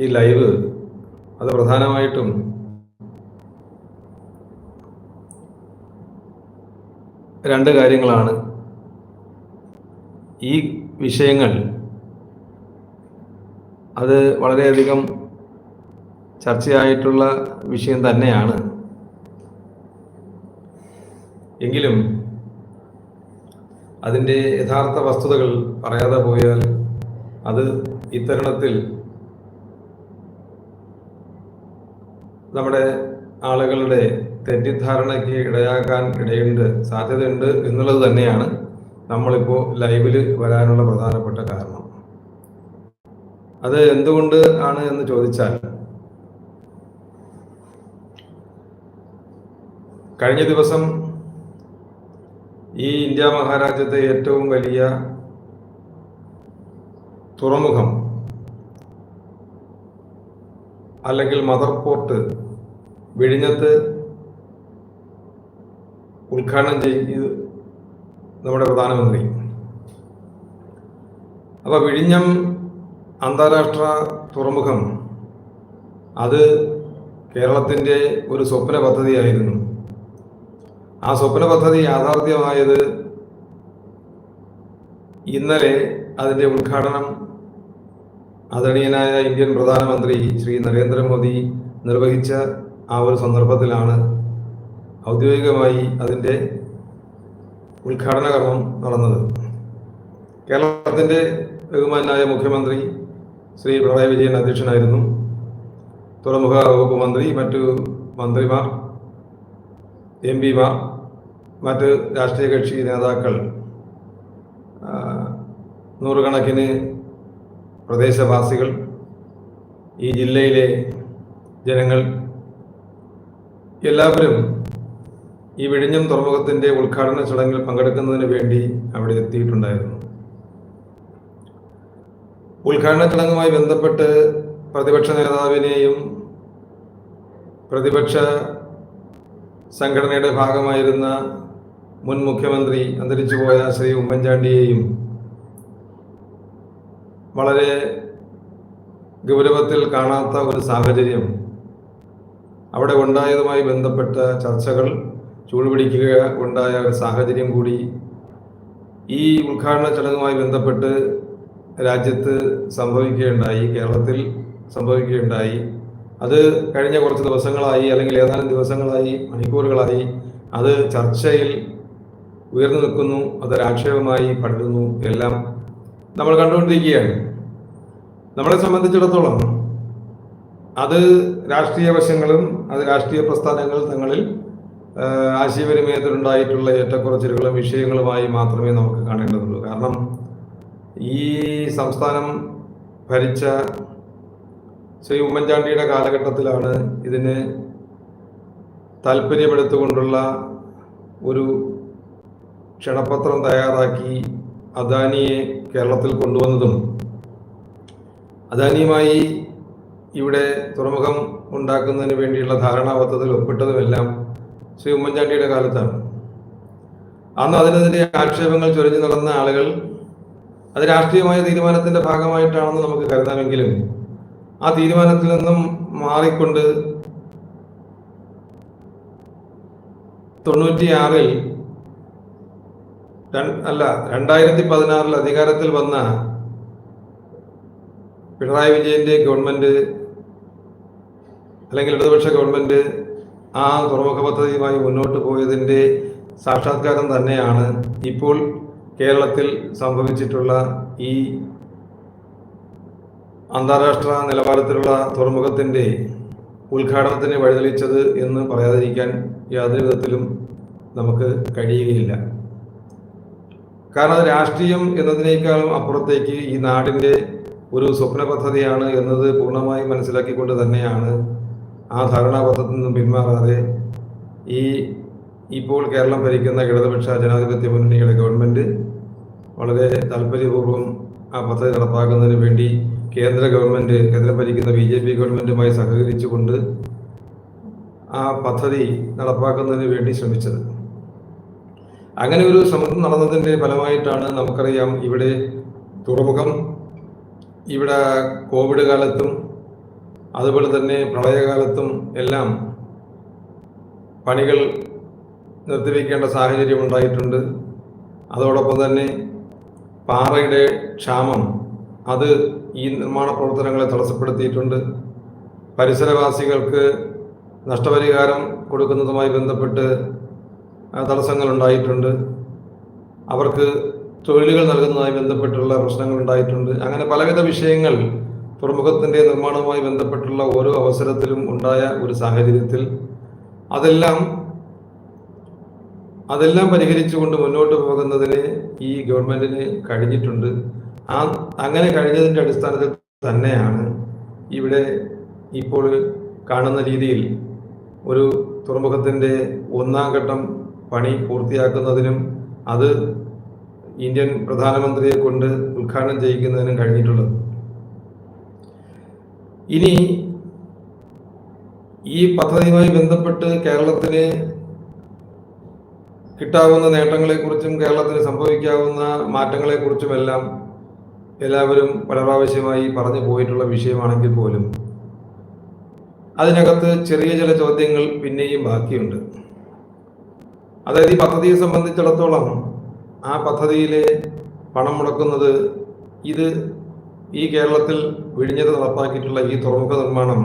ഈ ലൈവ് അത് പ്രധാനമായിട്ടും രണ്ട് കാര്യങ്ങളാണ്. ഈ വിഷയങ്ങൾ അത് വളരെയധികം ചർച്ചയായിട്ടുള്ള വിഷയം തന്നെയാണ്. എങ്കിലും അതിന്റെ യഥാർത്ഥ വസ്തുതകൾ പറയാതെ പോയാൽ അത് ഇത്തരുണത്തിൽ നമ്മുടെ ആളുകളുടെ തെറ്റിദ്ധാരണയ്ക്ക് ഇടയാക്കാൻ ഇടയുണ്ട് സാധ്യതയുണ്ട് എന്നുള്ളത് തന്നെയാണ് നമ്മളിപ്പോൾ ലൈവിൽ വരാനുള്ള പ്രധാനപ്പെട്ട കാരണം. അത് എന്തുകൊണ്ട് ആണ് എന്ന് ചോദിച്ചാൽ കഴിഞ്ഞ ദിവസം ഈ ഇന്ത്യ മഹാരാജ്യത്തെ ഏറ്റവും വലിയ തുറമുഖം അല്ലെങ്കിൽ മദർ പോർട്ട് വിഴിഞ്ഞത്ത് ഉദ്ഘാടനം ചെയ്ത് നമ്മുടെ പ്രധാനമന്ത്രി. അപ്പൊ വിഴിഞ്ഞം അന്താരാഷ്ട്ര തുറമുഖം അത് കേരളത്തിന്റെ ഒരു സ്വപ്ന പദ്ധതിയായിരുന്നു. ആ സ്വപ്ന പദ്ധതി യാഥാർത്ഥ്യമായത് ഇന്നലെ അതിന്റെ ഉദ്ഘാടനം ആദരണീയനായ ഇന്ത്യൻ പ്രധാനമന്ത്രി ശ്രീ നരേന്ദ്രമോദി നിർവഹിച്ച ആ ഒരു സന്ദർഭത്തിലാണ് ഔദ്യോഗികമായി അതിന്റെ ഉദ്ഘാടന കർമ്മം നടന്നത്. കേരളത്തിന്റെ ബഹുമാനായ മുഖ്യമന്ത്രി ശ്രീ പിണറായി വിജയൻ അധ്യക്ഷനായിരുന്നു. തുറമുഖ വകുപ്പ് മന്ത്രി മറ്റു മന്ത്രിമാർ എം പിമാർ മറ്റ് രാഷ്ട്രീയ കക്ഷി നേതാക്കൾ നൂറുകണക്കിന് പ്രദേശവാസികൾ ഈ ജില്ലയിലെ ജനങ്ങൾ എല്ലാവരും ഈ വിഴിഞ്ഞം തുറമുഖത്തിന്റെ ഉദ്ഘാടന ചടങ്ങിൽ പങ്കെടുക്കുന്നതിന് വേണ്ടി അവിടെ എത്തിയിട്ടുണ്ടായിരുന്നു. ഉദ്ഘാടന ചടങ്ങുമായി ബന്ധപ്പെട്ട് പ്രതിപക്ഷ നേതാവിനെയും പ്രതിപക്ഷ സംഘടനയുടെ ഭാഗമായിരുന്ന മുൻ മുഖ്യമന്ത്രി അന്തരിച്ചുപോയ ശ്രീ ഉമ്മൻചാണ്ടിയെയും വളരെ ഗൗരവത്തിൽ കാണാത്ത ഒരു സാഹചര്യം അവിടെ ഉണ്ടായതുമായി ബന്ധപ്പെട്ട ചർച്ചകൾ ചൂടുപിടിക്കുക ഉണ്ടായ ഒരു സാഹചര്യം കൂടി ഈ ഉദ്ഘാടന ചടങ്ങുമായി ബന്ധപ്പെട്ട് രാജ്യത്ത് സംഭവിക്കുകയുണ്ടായി കേരളത്തിൽ സംഭവിക്കുകയുണ്ടായി. അത് കഴിഞ്ഞ കുറച്ച് ദിവസങ്ങളായി അല്ലെങ്കിൽ ഏതാനും ദിവസങ്ങളായി മണിക്കൂറുകളായി അത് ചർച്ചയിൽ ഉയർന്നു നിൽക്കുന്നു അതൊരാക്ഷേപമായി പടരുന്നു എല്ലാം നമ്മൾ കണ്ടുകൊണ്ടിരിക്കുകയാണ്. നമ്മളെ സംബന്ധിച്ചിടത്തോളം അത് രാഷ്ട്രീയ വശങ്ങളും അത് രാഷ്ട്രീയ പ്രസ്ഥാനങ്ങൾ തങ്ങളിൽ ആശയവിനിമയത്തിലുണ്ടായിട്ടുള്ള ഏറ്റക്കുറച്ചിലുകളും വിഷയങ്ങളുമായി മാത്രമേ നമുക്ക് കാണേണ്ടതുള്ളൂ. കാരണം ഈ സംസ്ഥാനം ഭരിച്ച ശ്രീ ഉമ്മൻചാണ്ടിയുടെ കാലഘട്ടത്തിലാണ് ഇതിന് താല്പര്യമെടുത്തുകൊണ്ടുള്ള ഒരു ക്ഷണപത്രം തയ്യാറാക്കി അദാനിയെ കേരളത്തിൽ കൊണ്ടുവന്നതും അദാനിയുമായി ഇവിടെ തുറമുഖം ഉണ്ടാക്കുന്നതിന് വേണ്ടിയുള്ള ധാരണാപത്രത്തിൽ ഒപ്പിട്ടതുമെല്ലാം ശ്രീ ഉമ്മൻചാണ്ടിയുടെ കാലത്താണ്. അന്ന് അതിനെതിരെ ആക്ഷേപങ്ങൾ ചൊരിഞ്ഞു നടന്ന ആളുകൾ അത് രാഷ്ട്രീയമായ തീരുമാനത്തിന്റെ ഭാഗമായിട്ടാണെന്ന് നമുക്ക് കരുതാമെങ്കിലും ആ തീരുമാനത്തിൽ നിന്നും മാറിക്കൊണ്ട് തൊണ്ണൂറ്റിയാറിൽ അല്ല രണ്ടായിരത്തി പതിനാറിൽ അധികാരത്തിൽ വന്ന പിണറായി വിജയന്റെ ഗവൺമെന്റ് അല്ലെങ്കിൽ ഇടതുപക്ഷ ഗവൺമെന്റ് ആ തുറമുഖ പദ്ധതിയുമായി മുന്നോട്ട് പോയതിന്റെ സാക്ഷാത്കാരം തന്നെയാണ് ഇപ്പോൾ കേരളത്തിൽ സംഭവിച്ചിട്ടുള്ള ഈ അന്താരാഷ്ട്ര നിലവാരത്തിലുള്ള തുറമുഖത്തിന്റെ ഉദ്ഘാടനത്തിന് വഴിതെളിച്ചത് എന്ന് പറയാതിരിക്കാൻ യാതൊരു വിധത്തിലും നമുക്ക് കഴിയുകയില്ല. കാരണം അത് രാഷ്ട്രീയം എന്നതിനേക്കാളും അപ്പുറത്തേക്ക് ഈ നാടിന്റെ ഒരു സ്വപ്ന പദ്ധതിയാണ് എന്നത് പൂർണമായും മനസ്സിലാക്കിക്കൊണ്ട് തന്നെയാണ് ആ ധാരണാപത്രത്തിൽ നിന്നും പിന്മാറാതെ ഈ ഇപ്പോൾ കേരളം ഭരിക്കുന്ന ഇടതുപക്ഷ ജനാധിപത്യ മുന്നണിയുടെ ഗവൺമെന്റ് വളരെ താല്പര്യപൂർവം ആ പദ്ധതി നടപ്പാക്കുന്നതിന് വേണ്ടി കേന്ദ്ര ഗവൺമെന്റ് കേന്ദ്രം ഭരിക്കുന്ന ബി ജെ പി ഗവൺമെന്റുമായി സഹകരിച്ചുകൊണ്ട് ആ പദ്ധതി നടപ്പാക്കുന്നതിന് വേണ്ടി ശ്രമിച്ചത്. അങ്ങനെ ഒരു ശ്രമം നടന്നതിന്റെ ഫലമായിട്ടാണ് നമുക്കറിയാം ഇവിടെ തുറമുഖം ഇവിടെ കോവിഡ് കാലത്തും അതുപോലെ തന്നെ പ്രളയകാലത്തും എല്ലാം പണികൾ നിർത്തിവെക്കേണ്ട സാഹചര്യം ഉണ്ടായിട്ടുണ്ട്. അതോടൊപ്പം തന്നെ പാറയുടെ ക്ഷാമം അത് ഈ നിർമ്മാണ പ്രവർത്തനങ്ങളെ തടസ്സപ്പെടുത്തിയിട്ടുണ്ട്. പരിസരവാസികൾക്ക് നഷ്ടപരിഹാരം കൊടുക്കുന്നതുമായി ബന്ധപ്പെട്ട് തടസ്സങ്ങൾ ഉണ്ടായിട്ടുണ്ട് അവർക്ക് തൊഴിലുകൾ നൽകുന്നതുമായി ബന്ധപ്പെട്ടുള്ള പ്രശ്നങ്ങൾ ഉണ്ടായിട്ടുണ്ട് അങ്ങനെ പലവിധ വിഷയങ്ങൾ തുറമുഖത്തിന്റെ നിർമ്മാണവുമായി ബന്ധപ്പെട്ടുള്ള ഓരോ അവസരത്തിലും ഉണ്ടായ ഒരു സാഹചര്യത്തിൽ അതെല്ലാം അതെല്ലാം പരിഹരിച്ചുകൊണ്ട് മുന്നോട്ട് പോകുന്നതിന് ഈ ഗവൺമെന്റിന് കഴിഞ്ഞിട്ടുണ്ട്. ആ അങ്ങനെ കഴിഞ്ഞതിന്റെ അടിസ്ഥാനത്തിൽ തന്നെയാണ് ഇവിടെ ഇപ്പോൾ കാണുന്ന രീതിയിൽ ഒരു തുറമുഖത്തിന്റെ ഒന്നാം ഘട്ടം പണി പൂർത്തിയാക്കുന്നതിനും അത് ഇന്ത്യൻ പ്രധാനമന്ത്രിയെ കൊണ്ട് ഉദ്ഘാടനം ചെയ്യിക്കുന്നതിനും കഴിഞ്ഞിട്ടുള്ളത്. ഇനി ഈ പദ്ധതിയുമായി ബന്ധപ്പെട്ട് കേരളത്തിന് കിട്ടാവുന്ന നേട്ടങ്ങളെക്കുറിച്ചും കേരളത്തിന് സംഭവിക്കാവുന്ന മാറ്റങ്ങളെക്കുറിച്ചുമെല്ലാം എല്ലാവരും പല പ്രാവശ്യമായി പറഞ്ഞു പോയിട്ടുള്ള വിഷയമാണെങ്കിൽ പോലും അതിനകത്ത് ചെറിയ ചില ചോദ്യങ്ങൾ പിന്നെയും ബാക്കിയുണ്ട്. അതായത് ഈ പദ്ധതിയെ സംബന്ധിച്ചിടത്തോളം ആ പദ്ധതിയിൽ പണം മുടക്കുന്നത് ഇത് ഈ കേരളത്തിൽ വിഴിഞ്ഞത് നടപ്പാക്കിയിട്ടുള്ള ഈ തുറമുഖ നിർമ്മാണം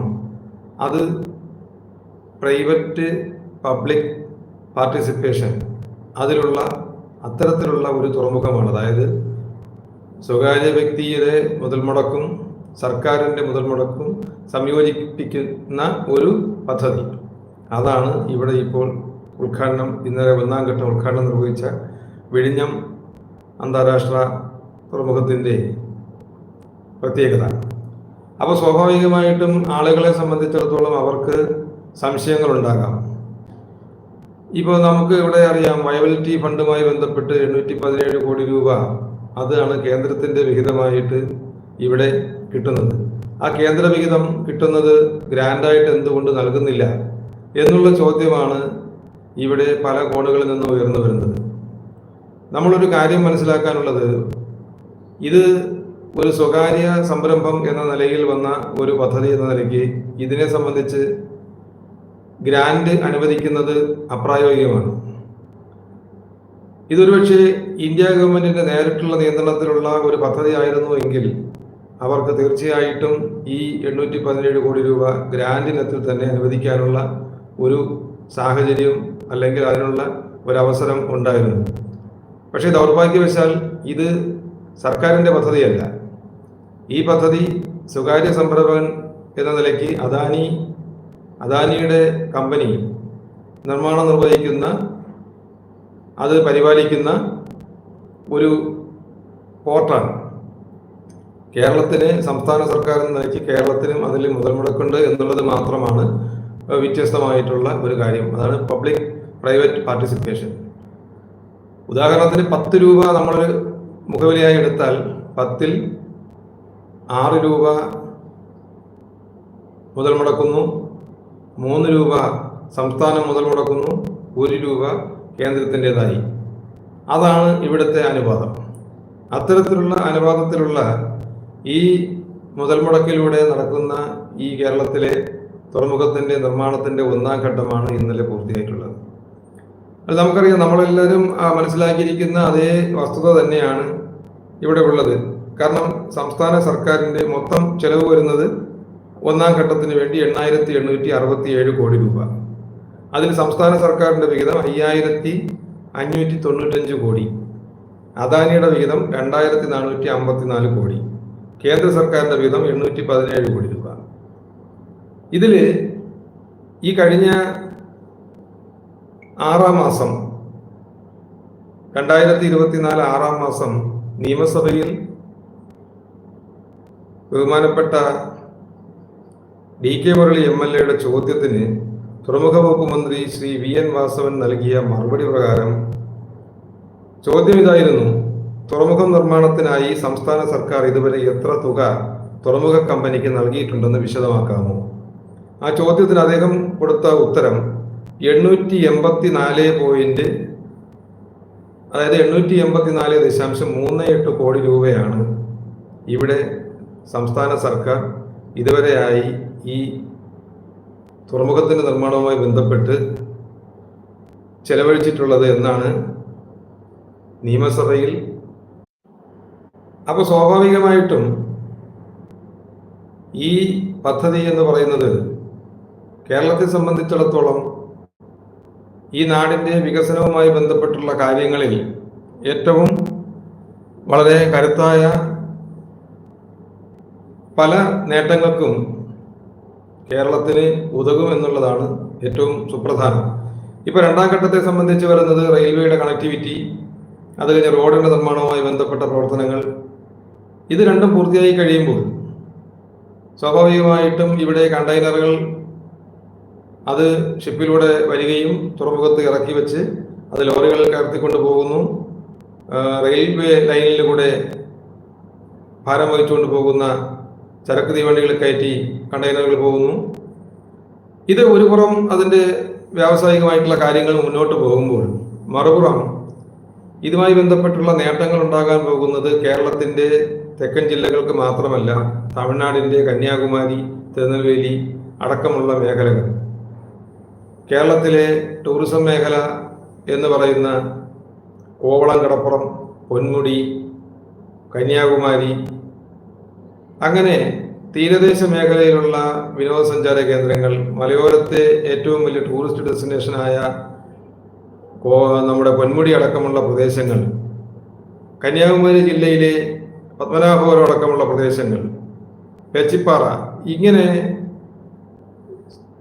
അത് പ്രൈവറ്റ് പബ്ലിക് പാർട്ടിസിപ്പേഷൻ അതിലുള്ള അത്തരത്തിലുള്ള ഒരു തുറമുഖമാണ്. അതായത് സ്വകാര്യ വ്യക്തിയുടെ മുതൽ മുടക്കും സർക്കാരിന്റെ മുതൽ മുടക്കും സംയോജിപ്പിക്കുന്ന ഒരു പദ്ധതി. അതാണ് ഇവിടെ ഇപ്പോൾ ഉദ്ഘാടനം ഇന്നലെ ഒന്നാം ഘട്ടം ഉദ്ഘാടനം നിർവഹിച്ച വിഴിഞ്ഞം അന്താരാഷ്ട്ര തുറമുഖത്തിന്റെ പ്രത്യേകത. അപ്പോൾ സ്വാഭാവികമായിട്ടും ആളുകളെ സംബന്ധിച്ചിടത്തോളം അവർക്ക് സംശയങ്ങളുണ്ടാകാം. ഇപ്പോൾ നമുക്ക് ഇവിടെ അറിയാം വയബിലിറ്റി ഫണ്ടുമായി ബന്ധപ്പെട്ട് എണ്ണൂറ്റി പതിനേഴ് കോടി രൂപ അതാണ് കേന്ദ്രത്തിന്റെ വിഹിതമായിട്ട് ഇവിടെ കിട്ടുന്നത്. ആ കേന്ദ്ര വിഹിതം കിട്ടുന്നത് ഗ്രാൻഡായിട്ട് എന്തുകൊണ്ട് നൽകുന്നില്ല എന്നുള്ള ചോദ്യമാണ് ഇവിടെ പല കോണുകളിൽ നിന്ന് ഉയർന്നു വരുന്നത്. നമ്മളൊരു കാര്യം മനസ്സിലാക്കാനുള്ളത് ഇത് ഒരു സ്വകാര്യ സംരംഭം എന്ന നിലയിൽ വന്ന ഒരു പദ്ധതി എന്ന നിലയ്ക്ക് ഇതിനെ സംബന്ധിച്ച് ഗ്രാൻഡ് അനുവദിക്കുന്നത് അപ്രായോഗികമാണ്. ഇതൊരു പക്ഷേ ഇന്ത്യ ഗവൺമെന്റിന്റെ നേരിട്ടുള്ള നിയന്ത്രണത്തിലുള്ള ഒരു പദ്ധതി ആയിരുന്നു എങ്കിൽ അവർക്ക് തീർച്ചയായിട്ടും ഈ എണ്ണൂറ്റി പതിനേഴ് കോടി രൂപ ഗ്രാൻഡിനത്തിൽ തന്നെ അനുവദിക്കാനുള്ള ഒരു സാഹചര്യം അല്ലെങ്കിൽ അതിനുള്ള ഒരവസരം ഉണ്ടായിരുന്നു. പക്ഷേ ദൗർഭാഗ്യവശാൽ ഇത് സർക്കാരിന്റെ പദ്ധതിയല്ല. ഈ പദ്ധതി സ്വകാര്യ സംരംഭകൻ എന്ന നിലയ്ക്ക് അദാനി അദാനിയുടെ കമ്പനി നിർമ്മാണം നിർവഹിക്കുന്ന അത് പരിപാലിക്കുന്ന ഒരു പോർട്ടാണ്. കേരളത്തിന് സംസ്ഥാന സർക്കാർ എന്ന നിലയ്ക്ക് കേരളത്തിനും അതിൽ മുതൽ മുടക്കുണ്ട് എന്നുള്ളത് മാത്രമാണ് വ്യത്യസ്തമായിട്ടുള്ള ഒരു കാര്യം. അതാണ് പബ്ലിക് പ്രൈവറ്റ് പാർട്ടിസിപ്പേഷൻ. ഉദാഹരണത്തിന് പത്ത് രൂപ നമ്മൾ മുഖവിലയായി എടുത്താൽ പത്തിൽ ആറ് രൂപ മുതൽ മുടക്കുന്നു മൂന്ന് രൂപ സംസ്ഥാനം മുതൽ മുടക്കുന്നു ഒരു രൂപ കേന്ദ്രത്തിന്റെതായി. അതാണ് ഇവിടുത്തെ അനുപാതം. അത്തരത്തിലുള്ള അനുപാതത്തിലുള്ള ഈ മുതൽ മുടക്കിലൂടെ നടക്കുന്ന ഈ കേരളത്തിലെ തുറമുഖത്തിന്റെ നിർമ്മാണത്തിന്റെ ഒന്നാം ഘട്ടമാണ് ഇന്നലെ പൂർത്തിയായിട്ടുള്ളത്. അത് നമുക്കറിയാം നമ്മളെല്ലാവരും മനസ്സിലാക്കിയിരിക്കുന്ന അതേ വസ്തുത തന്നെയാണ് ഇവിടെ ഉള്ളത്. കാരണം സംസ്ഥാന സർക്കാരിന്റെ മൊത്തം ചെലവ് വരുന്നത് ഒന്നാം ഘട്ടത്തിന് വേണ്ടി എണ്ണായിരത്തി എണ്ണൂറ്റി അറുപത്തി ഏഴ് കോടി രൂപ. അതിൽ സംസ്ഥാന സർക്കാരിന്റെ വിഹിതം അയ്യായിരത്തി അഞ്ഞൂറ്റി തൊണ്ണൂറ്റഞ്ച് കോടി. അദാനിയുടെ വിഹിതം രണ്ടായിരത്തി നാനൂറ്റി അമ്പത്തി നാല് കോടി. കേന്ദ്ര സർക്കാരിന്റെ വിഹിതം എണ്ണൂറ്റി പതിനേഴ് കോടി രൂപ. ഇതിൽ ഈ കഴിഞ്ഞ ആറാം മാസം. രണ്ടായിരത്തി ഇരുപത്തിനാല് ആറാം മാസം നിയമസഭയിൽ ബഹുമാനപ്പെട്ട D K Murali M L എയുടെ ചോദ്യത്തിന് തുറമുഖ വകുപ്പ് മന്ത്രി ശ്രീ വി എൻ വാസവൻ നൽകിയ മറുപടി പ്രകാരം ചോദ്യം ഇതായിരുന്നു തുറമുഖ നിർമ്മാണത്തിനായി സംസ്ഥാന സർക്കാർ ഇതുവരെ എത്ര തുക തുറമുഖ കമ്പനിക്ക് നൽകിയിട്ടുണ്ടെന്ന് വിശദമാക്കാമോ? ആ ചോദ്യത്തിന് അദ്ദേഹം കൊടുത്ത ഉത്തരം എണ്ണൂറ്റി എൺപത്തി നാല് പോയിന്റ് അതായത് എണ്ണൂറ്റി എൺപത്തി നാല് ദശാംശം മൂന്ന് എട്ട് കോടി രൂപയാണ് ഇവിടെ സംസ്ഥാന സർക്കാർ ഇതുവരെയായി ഈ തുറമുഖത്തിന്റെ നിർമ്മാണവുമായി ബന്ധപ്പെട്ട് ചെലവഴിച്ചിട്ടുള്ളത് എന്നാണ് നിയമസഭയിൽ. അപ്പോൾ സ്വാഭാവികമായിട്ടും ഈ പദ്ധതി എന്ന് പറയുന്നത് കേരളത്തെ സംബന്ധിച്ചിടത്തോളം ഈ നാടിന്റെ വികസനവുമായി ബന്ധപ്പെട്ടുള്ള കാര്യങ്ങളിൽ ഏറ്റവും വളരെ കരുത്തായ പല നേട്ടങ്ങൾക്കും കേരളത്തിന് ഉതകും എന്നുള്ളതാണ് ഏറ്റവും സുപ്രധാനം. ഇപ്പോൾ രണ്ടാം ഘട്ടത്തെ സംബന്ധിച്ച് വരുന്നത് റെയിൽവേയുടെ കണക്ടിവിറ്റി അത് കഴിഞ്ഞ് റോഡിന്റെ നിർമ്മാണവുമായി ബന്ധപ്പെട്ട പ്രവർത്തനങ്ങൾ ഇത് രണ്ടും പൂർത്തിയായി കഴിയുമ്പോൾ സ്വാഭാവികമായിട്ടും ഇവിടെ കണ്ടെയ്നറുകൾ അത് ഷിപ്പിലൂടെ വരികയും തുറമുഖത്ത് ഇറക്കി വെച്ച് അത് ലോറികളിൽ കയർത്തിക്കൊണ്ട് പോകുന്നു. റെയിൽവേ ലൈനിലൂടെ ഭാരം വഹിച്ചുകൊണ്ട് പോകുന്ന ചരക്ക് തീവണ്ടികളിൽ കയറ്റി കണ്ടെയ്നറുകൾ പോകുന്നു. ഇത് ഒരു പുറം അതിന്റെ വ്യാവസായികമായിട്ടുള്ള കാര്യങ്ങൾ മുന്നോട്ട് പോകുമ്പോൾ മറുപുറം ഇതുമായി ബന്ധപ്പെട്ടുള്ള നേട്ടങ്ങൾ ഉണ്ടാകാൻ പോകുന്നത് കേരളത്തിന്റെ തെക്കൻ ജില്ലകൾക്ക് മാത്രമല്ല തമിഴ്നാടിന്റെ കന്യാകുമാരി തിരുനെൽവേലി അടക്കമുള്ള മേഖലകൾ. കേരളത്തിലെ ടൂറിസം മേഖല എന്ന് പറയുന്ന കോവളം കടപ്പുറം പൊന്മുടി കന്യാകുമാരി അങ്ങനെ തീരദേശ മേഖലയിലുള്ള വിനോദസഞ്ചാര കേന്ദ്രങ്ങൾ മലയോരത്തെ ഏറ്റവും വലിയ ടൂറിസ്റ്റ് ഡെസ്റ്റിനേഷനായ നമ്മുടെ പൊന്മുടി അടക്കമുള്ള പ്രദേശങ്ങൾ കന്യാകുമാരി ജില്ലയിലെ പത്മനാഭപുരം അടക്കമുള്ള പ്രദേശങ്ങൾ പെച്ചിപ്പാറ ഇങ്ങനെ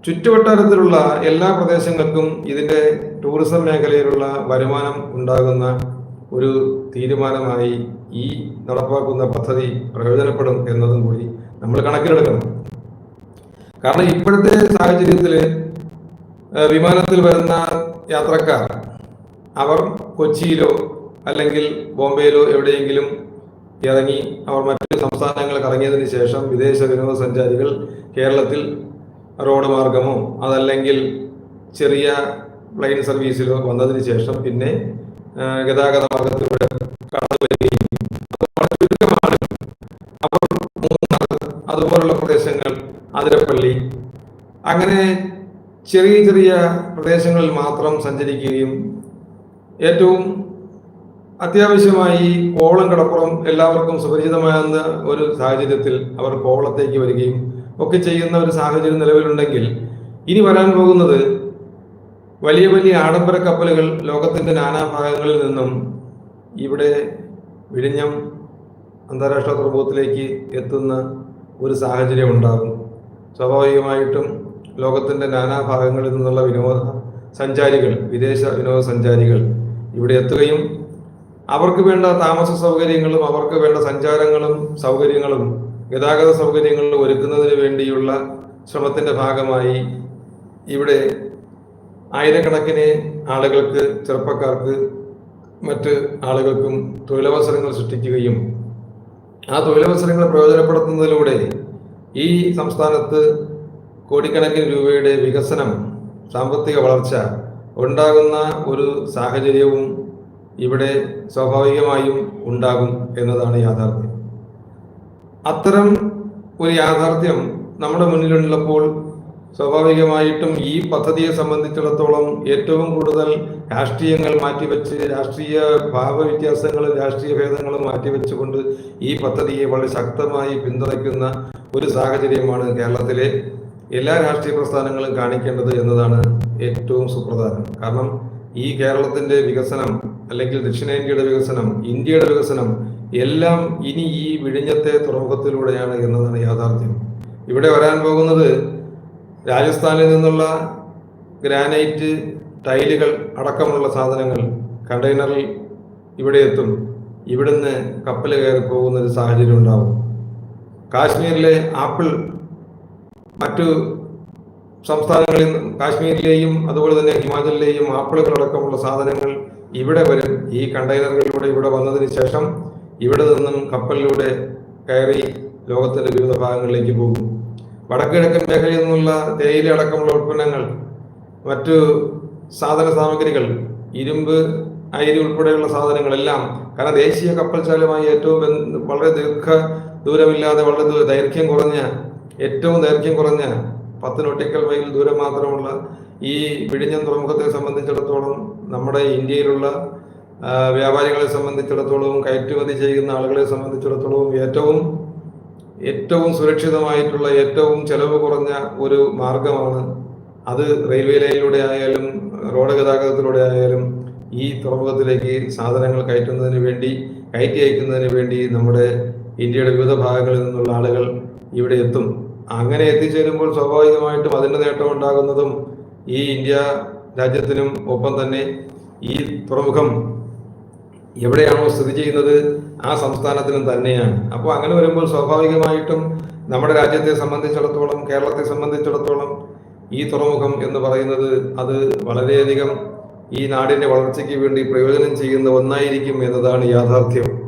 ചുറ്റുവട്ടാരത്തിലുള്ള എല്ലാ പ്രദേശങ്ങൾക്കും ഇതിന്റെ ടൂറിസം മേഖലയിലുള്ള വരുമാനം ഉണ്ടാകുന്ന ഒരു തീരുമാനമായി ഈ നടപ്പാക്കുന്ന പദ്ധതി പ്രയോജനപ്പെടും എന്നതും കൂടി നമ്മൾ കണക്കിലെടുക്കണം. കാരണം ഇപ്പോഴത്തെ സാഹചര്യത്തിൽ വിമാനത്തിൽ വരുന്ന യാത്രക്കാർ അവർ കൊച്ചിയിലോ അല്ലെങ്കിൽ ബോംബെയിലോ എവിടെയെങ്കിലും ഇറങ്ങി അവർ മറ്റു സംസ്ഥാനങ്ങൾ കറങ്ങിയതിന് ശേഷം വിദേശ വിനോദസഞ്ചാരികൾ കേരളത്തിൽ റോഡ് മാർഗമോ അതല്ലെങ്കിൽ ചെറിയ പ്ലെയിൻ സർവീസിലോ വന്നതിന് ശേഷം പിന്നെ ഗതാഗത മാർഗത്തിലൂടെ കടന്നു വരികയും അതുപോലുള്ള പ്രദേശങ്ങൾ അതിരപ്പള്ളി അങ്ങനെ ചെറിയ ചെറിയ പ്രദേശങ്ങളിൽ മാത്രം സഞ്ചരിക്കുകയും ഏറ്റവും അത്യാവശ്യമായി കോവളം കടപ്പുറം എല്ലാവർക്കും സുപരിചിതമായ ഒരു സാഹചര്യത്തിൽ അവർ കോവളത്തേക്ക് വരികയും ഒക്കെ ചെയ്യുന്ന ഒരു സാഹചര്യം നിലവിലുണ്ടെങ്കിൽ ഇനി വരാൻ പോകുന്നത് വലിയ വലിയ ആഡംബര കപ്പലുകൾ ലോകത്തിന്റെ നാനാഭാഗങ്ങളിൽ നിന്നും ഇവിടെ വിഴിഞ്ഞം അന്താരാഷ്ട്ര തുറമുഖത്തിലേക്ക് എത്തുന്ന ഒരു സാഹചര്യം ഉണ്ടാകും. സ്വാഭാവികമായിട്ടും ലോകത്തിന്റെ നാനാഭാഗങ്ങളിൽ നിന്നുള്ള വിനോദ സഞ്ചാരികൾ വിദേശ വിനോദസഞ്ചാരികൾ ഇവിടെ എത്തുകയും അവർക്ക് വേണ്ട താമസ സൗകര്യങ്ങളും അവർക്ക് വേണ്ട സഞ്ചാരങ്ങളും സൗകര്യങ്ങളും ഗതാഗത സൗകര്യങ്ങൾ ഒരുക്കുന്നതിന് വേണ്ടിയുള്ള ശ്രമത്തിന്റെ ഭാഗമായി ഇവിടെ ആയിരക്കണക്കിന് ആളുകൾക്ക് ചെറുപ്പക്കാർക്ക് മറ്റ് ആളുകൾക്കും തൊഴിലവസരങ്ങൾ സൃഷ്ടിക്കുകയും ആ തൊഴിലവസരങ്ങൾ പ്രയോജനപ്പെടുത്തുന്നതിലൂടെ ഈ സംസ്ഥാനത്ത് കോടിക്കണക്കിന് രൂപയുടെ വികസനം സാമ്പത്തിക വളർച്ച ഉണ്ടാകുന്ന ഒരു സാഹചര്യവും ഇവിടെ സ്വാഭാവികമായും ഉണ്ടാകും എന്നതാണ് യാഥാർത്ഥ്യം. അത്തരം ഒരു യാഥാർത്ഥ്യം നമ്മുടെ മുന്നിലുള്ളപ്പോൾ സ്വാഭാവികമായിട്ടും ഈ പദ്ധതിയെ സംബന്ധിച്ചിടത്തോളം ഏറ്റവും കൂടുതൽ രാഷ്ട്രീയങ്ങൾ മാറ്റിവെച്ച് രാഷ്ട്രീയ ഭാവവ്യത്യാസങ്ങളും രാഷ്ട്രീയ ഭേദങ്ങളും മാറ്റിവെച്ചുകൊണ്ട് ഈ പദ്ധതിയെ വളരെ ശക്തമായി പിന്തുണയ്ക്കുന്ന ഒരു സാഹചര്യമാണ് കേരളത്തിലെ എല്ലാ രാഷ്ട്രീയ പ്രസ്ഥാനങ്ങളും കാണിക്കേണ്ടത് എന്നതാണ് ഏറ്റവും സുപ്രധാനം. കാരണം ഈ കേരളത്തിന്റെ വികസനം അല്ലെങ്കിൽ ദക്ഷിണേന്ത്യയുടെ വികസനം ഇന്ത്യയുടെ വികസനം എല്ലാം ഇനി ഈ വിഴിഞ്ഞത്തെ തുറമുഖത്തിലൂടെയാണ് എന്നതാണ് യാഥാർത്ഥ്യം. ഇവിടെ വരാൻ പോകുന്നത് രാജസ്ഥാനിൽ നിന്നുള്ള ഗ്രാനൈറ്റ് ടൈലുകൾ അടക്കമുള്ള സാധനങ്ങൾ കണ്ടെയ്നറിൽ ഇവിടെ എത്തും. ഇവിടുന്ന് കപ്പൽ കയറി പോകുന്ന ഒരു സാഹചര്യം ഉണ്ടാവും. കാശ്മീരിലെ ആപ്പിൾ മറ്റു സംസ്ഥാനങ്ങളിൽ കാശ്മീരിലെയും അതുപോലെ തന്നെ ഹിമാചലിലെയും ആപ്പിളുകളടക്കമുള്ള സാധനങ്ങൾ ഇവിടെ വരും. ഈ കണ്ടെയ്നറുകളിലൂടെ ഇവിടെ വന്നതിന് ശേഷം ഇവിടെ നിന്നും കപ്പലിലൂടെ കയറി ലോകത്തിന്റെ വിവിധ ഭാഗങ്ങളിലേക്ക് പോകും. വടക്കിഴക്കൻ മേഖലയിൽ നിന്നുള്ള തേയില അടക്കമുള്ള ഉൽപ്പന്നങ്ങൾ മറ്റു സാധന സാമഗ്രികൾ ഇരുമ്പ് അയിരി ഉൾപ്പെടെയുള്ള സാധനങ്ങളെല്ലാം കാരണം ദേശീയ കപ്പൽശാലയുമായി ഏറ്റവും വളരെ ദീർഘ ദൂരമില്ലാതെ വളരെ ദൈർഘ്യം കുറഞ്ഞ ഏറ്റവും ദൈർഘ്യം കുറഞ്ഞ പത്ത് നൊട്ടിക്കൽ മൈൽ ദൂരം മാത്രമുള്ള ഈ വിഴിഞ്ഞം തുറമുഖത്തെ സംബന്ധിച്ചിടത്തോളം നമ്മുടെ ഇന്ത്യയിലുള്ള വ്യാപാരികളെ സംബന്ധിച്ചിടത്തോളവും കയറ്റുമതി ചെയ്യുന്ന ആളുകളെ സംബന്ധിച്ചിടത്തോളവും ഏറ്റവും ഏറ്റവും സുരക്ഷിതമായിട്ടുള്ള ഏറ്റവും ചെലവ് കുറഞ്ഞ ഒരു മാർഗമാണ് അത് റെയിൽവേ ലൈനിലൂടെ ആയാലും റോഡ് ഗതാഗതത്തിലൂടെ ആയാലും ഈ തുറമുഖത്തിലേക്ക് സാധനങ്ങൾ കയറ്റുന്നതിന് വേണ്ടി കയറ്റി അയക്കുന്നതിന് വേണ്ടി നമ്മുടെ ഇന്ത്യയുടെ വിവിധ ഭാഗങ്ങളിൽ നിന്നുള്ള ആളുകൾ ഇവിടെ എത്തും. അങ്ങനെ എത്തിച്ചേരുമ്പോൾ സ്വാഭാവികമായിട്ടും അതിന്റെ നേട്ടം ഉണ്ടാകുന്നതും ഈ ഇന്ത്യ രാജ്യത്തിനും ഒപ്പം തന്നെ ഈ തുറമുഖം എവിടെയാണോ സ്ഥിതി ചെയ്യുന്നത് ആ സംസ്ഥാനത്തിനും തന്നെയാണ്. അപ്പോൾ അങ്ങനെ വരുമ്പോൾ സ്വാഭാവികമായിട്ടും നമ്മുടെ രാജ്യത്തെ സംബന്ധിച്ചിടത്തോളം കേരളത്തെ സംബന്ധിച്ചിടത്തോളം ഈ തുറമുഖം എന്ന് പറയുന്നത് അത് വളരെയധികം ഈ നാടിന്റെ വളർച്ചയ്ക്ക് വേണ്ടി പ്രയോജനം ചെയ്യുന്ന ഒന്നായിരിക്കും എന്നതാണ് യാഥാർത്ഥ്യം.